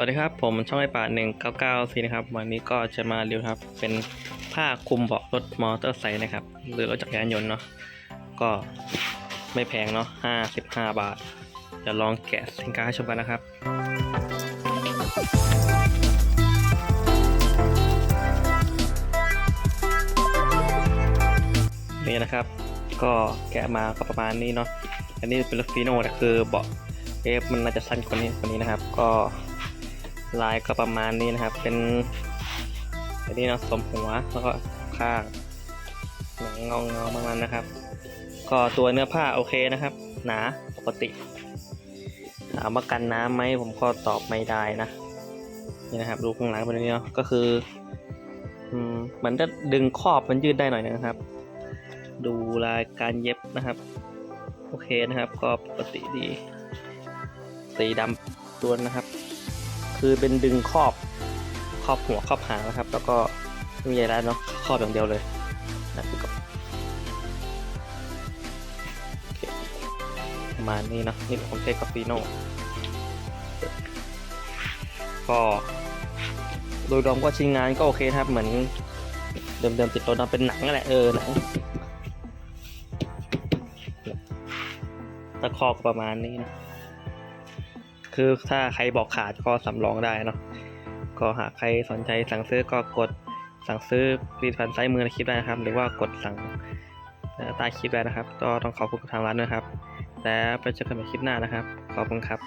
วัสดีครับ ผมช่องไอป่าหนึ่งเก้าเก้าสี่นะครับ วันนี้ก็จะมารีวิวครับ เป็นผ้าคลุมเบาะรถมอเตอร์ไซค์นะครับ หรือรถจักรยานยนต์เนาะ ก็ไม่แพงเนาะห้าสิบห้าบาท จะลองแกะสินค้าให้ชมกันนะครับนี่นะครับ ก็แกะมาก็ประมาณนี้เนาะ อันนี้เป็นรถฟีโน่แต่คือเบาะเอฟมันน่าจะสั้นกว่านี้กว่านี้นะครับ ก็ ลายก็ประมาณนี้นะครับ เป็นอันนี้เนาะสมหัวแล้วก็ข้างหนังเงาเงาๆประมาณนะครับ ก็ตัวเนื้อผ้าโอเคนะครับ หนาปกติถามว่ากันน้ำไหมผมก็ตอบไม่ได้นะนี่นะครับดูข้างหลังเป็นนี้เนาะก็คือมันจะดึงครอบมันยืดได้หน่อยนึงนะครับ ดูลายการเย็บนะครับ โอเคนะครับ ก็ปกติดี สีดำตัวนะครับ คือเป็นดึงครอบครอบหัวครอบหางนะครับ แล้วก็ไม่มีอะไรแล้วเนาะครอบอย่างเดียวเลยนะคือก็ประมาณนี้นะนี่ผมใช้กาฟีโน่ก็โดยรวมก็ชิ้นงานก็โอเคครับเหมือนเดิมๆติดรถเนาะเป็นหนังนั่นแหละเออหนังตะคอกประมาณนี้นะ คือถ้าใครบอกขาดก็สำรองได้เนาะก็หากใครสนใจสั่งซื้อก็กดสั่งซื้อผลิตภัณฑ์ไซส์มือในคลิปได้นะครับ หรือว่ากดสั่งใต้คลิปได้นะครับ ก็ต้องขอบคุณทางร้านด้วยครับ แล้วไปเจอกันใหม่คลิปหน้านะครับ ขอบคุณครับ